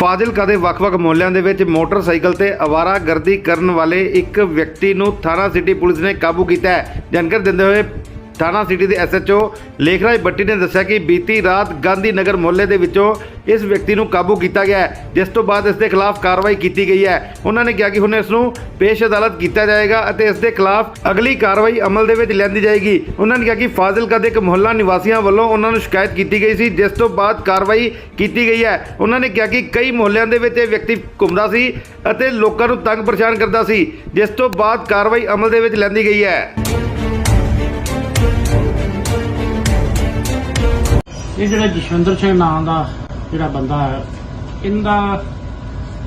ਫਾਜ਼ਿਲਕਾ ਦੇ ਵੱਖ-ਵੱਖ ਮੁਹੱਲਿਆਂ ਦੇ ਵਿੱਚ ਮੋਟਰਸਾਈਕਲ ਤੇ ਅਵਾਰਾਗਰਦੀ ਕਰਨ ਵਾਲੇ ਇੱਕ ਵਿਅਕਤੀ ਨੂੰ ਥਾਣਾ ਸਿਟੀ ਪੁਲਿਸ ਨੇ ਕਾਬੂ ਕੀਤਾ ਹੈ। ਜਾਣਕਾਰੀ ਦਿੰਦੇ ਹੋਏ ਥਾਣਾ ਸਿਟੀ ਦੇ ਐਸਐਚਓ ਲੇਖਰਾਜ ਬੱਟੀ ਨੇ ਦੱਸਿਆ ਕਿ ਬੀਤੀ ਰਾਤ ਗਾਂਧੀ ਨਗਰ ਮੁਹੱਲੇ ਦੇ ਵਿੱਚੋਂ ਇਸ ਵਿਅਕਤੀ ਨੂੰ ਕਾਬੂ ਕੀਤਾ ਗਿਆ ਹੈ, ਜਿਸ ਤੋਂ ਬਾਅਦ ਇਸ ਦੇ ਖਿਲਾਫ ਕਾਰਵਾਈ ਕੀਤੀ ਗਈ ਹੈ। ਉਹਨਾਂ ਨੇ ਕਿਹਾ ਕਿ ਹੁਣ ਇਸ ਨੂੰ ਪੇਸ਼ ਅਦਾਲਤ ਕੀਤਾ ਜਾਏਗਾ ਅਤੇ ਇਸ ਦੇ ਖਿਲਾਫ ਅਗਲੀ ਕਾਰਵਾਈ ਅਮਲ ਦੇ ਵਿੱਚ ਲੈਂਦੀ ਜਾਏਗੀ। ਉਹਨਾਂ ਨੇ ਕਿਹਾ ਕਿ ਫਾਜ਼ਿਲਕਾ ਦੇ ਇੱਕ ਮੁਹੱਲਾ ਨਿਵਾਸੀਆਂ ਵੱਲੋਂ ਉਹਨਾਂ ਨੂੰ ਸ਼ਿਕਾਇਤ ਕੀਤੀ ਗਈ ਸੀ, ਜਿਸ ਤੋਂ ਬਾਅਦ ਕਾਰਵਾਈ ਕੀਤੀ ਗਈ ਹੈ। ਉਹਨਾਂ ਨੇ ਕਿਹਾ ਕਿ ਕਈ ਮੁਹੱਲਿਆਂ ਦੇ ਵਿੱਚ ਇਹ ਵਿਅਕਤੀ ਘੁੰਮਦਾ ਸੀ ਅਤੇ ਲੋਕਾਂ ਨੂੰ ਤੰਗ ਪਰੇਸ਼ਾਨ ਕਰਦਾ ਸੀ, ਜਿਸ ਤੋਂ ਬਾਅਦ ਕਾਰਵਾਈ ਅਮਲ ਦੇ ਵਿੱਚ ਲੈਂਦੀ ਗਈ ਹੈ। ਇਹ ਜਿਹੜਾ ਜਸ਼ਵਿੰਦਰ ਸਿੰਘ ਨਾਂ ਦਾ ਜਿਹੜਾ ਬੰਦਾ ਹੈ, ਇਹਦਾ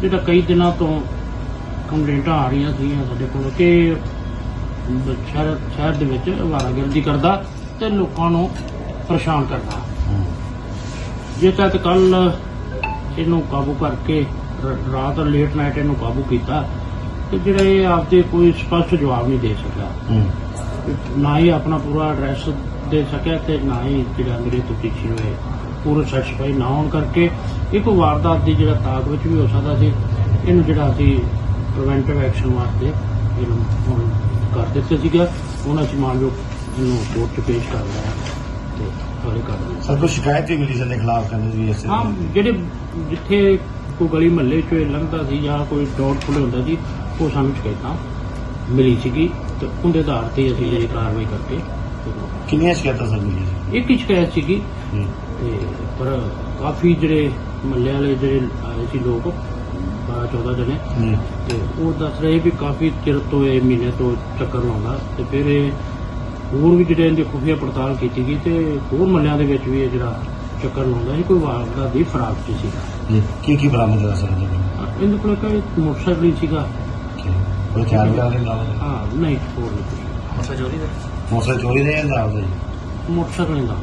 ਜਿਹੜਾ ਕਈ ਦਿਨਾਂ ਤੋਂ ਕੰਪਲੇਂਟਾਂ ਆ ਰਹੀਆਂ ਸੀ ਸਾਡੇ ਕੋਲ ਕਿ ਸ਼ਹਿਰ ਸ਼ਹਿਰ ਦੇ ਵਿੱਚ ਅਵਾਰਾਗਰਦੀ ਕਰਦਾ ਤੇ ਲੋਕਾਂ ਨੂੰ ਪਰੇਸ਼ਾਨ ਕਰਦਾ। ਜੇ ਤੱਕ ਕੱਲ ਇਹਨੂੰ ਕਾਬੂ ਕਰਕੇ ਰਾਤ ਲੇਟ ਨਾਈਟ ਇਹਨੂੰ ਕਾਬੂ ਕੀਤਾ ਤੇ ਜਿਹੜਾ ਇਹ ਆਪਦੇ ਕੋਈ ਸਪਸ਼ਟ ਜਵਾਬ ਨਹੀਂ ਦੇ ਸਕਿਆ ਨਾ ਹੀ ਆਪਣਾ ਪੂਰਾ ਐਡਰੈਸ ਦੇ ਸਕਿਆ ਤੇ ਨਾ ਹੀ ਜਿਹੜਾ ਮੇਰੇ ਤੋਂ ਪਿੱਛੇ ਹੋਏ। ਪੂਰਾ ਸੈਟੀਸਫਾਈ ਨਾ ਹੋਣ ਕਰਕੇ ਇੱਕ ਵਾਰਦਾਤ ਦੀ ਜਿਹੜਾ ਤਾਕ ਵਿੱਚ ਵੀ ਹੋ ਸਕਦਾ ਸੀ ਇਹਨੂੰ ਜਿਹੜਾ ਅਸੀਂ ਪ੍ਰੀਵੈਂਟਿਵ ਐਕਸ਼ਨ ਵਾਸਤੇ ਇਹਨੂੰ ਹੁਣ ਕਰ ਦਿੱਤੇ ਸੀਗਾ। ਉਹਨਾਂ ਚ ਮੰਨ ਲਓ ਇਹਨੂੰ ਕੋਰਟ 'ਚ ਪੇਸ਼ ਕਰ ਲਿਆ ਤੇ ਹਾਲੇ ਕਰ ਦਿੱਤਾ ਸਰ ਕੋਈ ਸ਼ਿਕਾਇਤ ਵੀ ਮਿਲੀ ਸਾਡੇ ਖਿਲਾਫ ਕਹਿੰਦੇ ਵੀ ਇਸ ਹਾਂ ਜਿਹੜੇ ਜਿੱਥੇ ਕੋਈ ਗਲੀ ਮਹੱਲੇ 'ਚ ਲੰਘਦਾ ਸੀ ਜਾਂ ਕੋਈ ਡਾਊਟ ਫੁੱਲ ਹੁੰਦਾ ਸੀ ਉਹ ਸਾਨੂੰ ਸ਼ਿਕਾਇਤਾਂ ਮਿਲੀ ਸੀਗੀ। ਤੇ ਉਹਦੇ ਆਧਾਰ ਤੇ ਅਸੀਂ ਇਹ ਕਾਰਵਾਈ ਕਰਕੇ ਕਿੰਨੀਆਂ ਸ਼ਿਕਾਇਤਾਂ ਸਰ ਮਿਲੀਆਂ ਸੀ ਇੱਕ ਹੀ ਸ਼ਿਕਾਇਤ ਸੀਗੀ ਹੂੰ। ਤੇ ਪਰ ਕਾਫੀ ਜਿਹੜੇ ਮੱਲੇ ਵਾਲੇ ਜਿਹੜੇ ਆਏ ਸੀ ਲੋਕ 12 14 ਜਣੇ ਹੂੰ। ਤੇ ਉਹ ਦੱਸ ਰਹੇ ਵੀ ਕਾਫੀ ਚਿਰ ਤੋਂ ਇਹ ਮਹੀਨੇ ਤੋਂ ਚੱਕਰ ਲਾਉਂਦਾ ਤੇ ਫਿਰ ਇਹ ਹੋਰ ਵੀ ਜਿਹੜੇ ਇਹਦੀ ਖੁਫੀਆ ਪੜਤਾਲ ਕੀਤੀ ਗਈ ਤੇ ਹੋਰ ਮੱਲਿਆਂ ਦੇ ਵਿੱਚ ਵੀ ਇਹ ਜਿਹੜਾ ਚੱਕਰ ਲਾਉਂਦਾ ਸੀ ਕੋਈ ਵਾਰਦਾ ਦੀ ਫਰਾਕ ਚ ਸੀਗਾ ਹੂੰ। ਕੀ ਕੀ ਬਰਾਮਦ ਹੋਇਆ ਸਰ ਕੋਲ? ਇਹਦੇ ਕੋਲ ਇੱਕ ਮੋਟਰਸਾਈਕਲ ਹੀ ਸੀਗਾ ਕੋਈ ਹਥਿਆਰ ਵਗੈਰਾ ਦੇ ਨਾਲ ਹਾਂ ਨਹੀਂ ਹੋਰ ਨਹੀਂ ਕੁਛ। ਮੋਟਰਸਾਈਕਲ ਚੋਰੀ ਦੇ ਜਾਂ ਨਾਲ ਦੇ ਮੋਟਰਸਾਈਕਲ ਦਾ